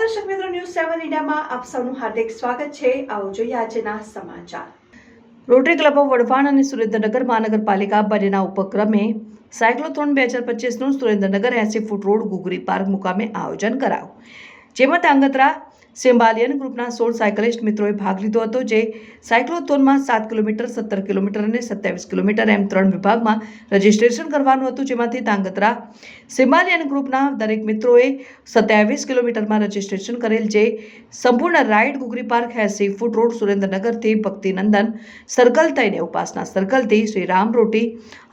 ન્યૂઝમાં આપ સૌનું હાર્દિક સ્વાગત છે. આવો જોઈએ આજના સમાચાર. રોટરી ક્લબ ઓફ વડવાણ અને સુરેન્દ્રનગર મહાનગરપાલિકા બંનેના ઉપક્રમે સાયક્લોથોન બે હજાર પચીસનું સુરેન્દ્રનગર એસી ફૂટ રોડ ગુગરી પાર્ક મુકામે આયોજન કરાયું. જેમાં તાંગત્રા સિમ્બાલિયન ગ્રુપના સોળ સાયકલિસ્ટ મિત્રોએ ભાગ લીધો હતો, જે સાયક્લોથોનમાં સાત કિલોમીટર, સત્તર કિલોમીટર અને સત્યાવીસ કિલોમીટર એમ ત્રણ વિભાગમાં રજીસ્ટ્રેશન કરવાનું હતું. જેમાંથી તાંગત્રા સિમ્બાલિયન ગ્રુપના દરેક મિત્રોએ સત્યાવીસ કિલોમીટરમાં રજીસ્ટ્રેશન કરેલ, જે સંપૂર્ણ રાઇડ ગુગરી પાર્ક એસી ફૂટ રોડ, સુરેન્દ્રનગરથી ભક્તિનંદન સર્કલ થઈને ઉપાસના સર્કલથી શ્રી રામ રોટી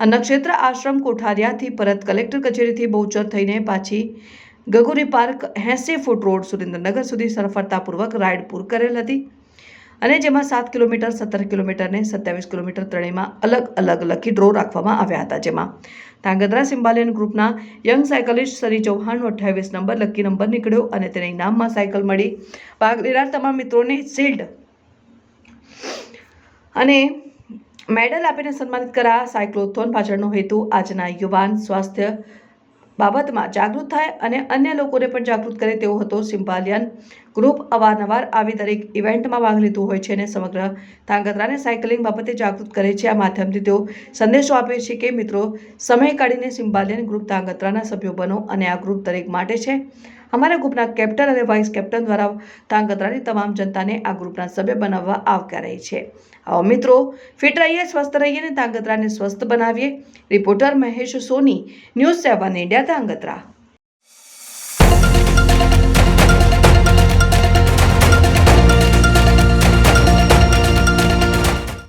નક્ષત્ર આશ્રમ, કોઠારિયાથી પરત કલેક્ટર કચેરીથી બહુચર થઈને પાછી ગગુરી પાર્ક એંસી ફૂટ રોડ સુરેન્દ્રનગર સુધી સફળતાપૂર્વક રાઇડ પૂર કરેલ હતી. અને જેમાં સાત કિલોમીટર, સત્તર કિલોમીટર અને સત્યાવીસ કિલોમીટર ત્રણેયમાં અલગ અલગ લકી ડ્રો રાખવામાં આવ્યા હતા. જેમાં ધાંગધ્રા સિમ્બાલિયન ગ્રુપના યંગ સાયકલિસ્ટ સરી ચૌહાણનો અઠ્યાવીસ નંબર લકી નંબર નીકળ્યો અને તેને ઇનામમાં સાયકલ મળી. ભાગ લેનાર તમામ મિત્રોને શિલ્ડ અને મેડલ આપીને સન્માનિત કરા સાયક્લોથોન પાછળનો હેતુ આજના યુવાન સ્વાસ્થ્ય બાબતમાં જાગૃત થાય અને અન્ય લોકોને પણ જાગૃત કરે તેવો હતો સિમ્બાલિયન ગ્રુપ અવારનવાર આવી દરેક ઇવેન્ટમાં ભાગ લીધું હોય છે અને સમગ્ર ધાંગધ્રાને સાયકલિંગ બાબતે જાગૃત કરે છે. આ માધ્યમથી તેઓ સંદેશો આપે છે કે મિત્રો, સમય કાઢીને સિમ્બાલિયન ગ્રુપ ધાંગધ્રાના સભ્યો બનો અને આ ગ્રુપ દરેક માટે છે. અમારા ગ્રુપના કેપ્ટન અને વાઇસ કેપ્ટન દ્વારા ધાંગધ્રાની તમામ જનતાને આ ગ્રુપના સભ્ય બનાવવા આવકારાય છે. આવો મિત્રો, ફિટ રહીએ, સ્વસ્થ રહીએ અને ધાંગધ્રાને સ્વસ્થ બનાવીએ. Reporter Mahesh Soni, news seven India Dhangadhra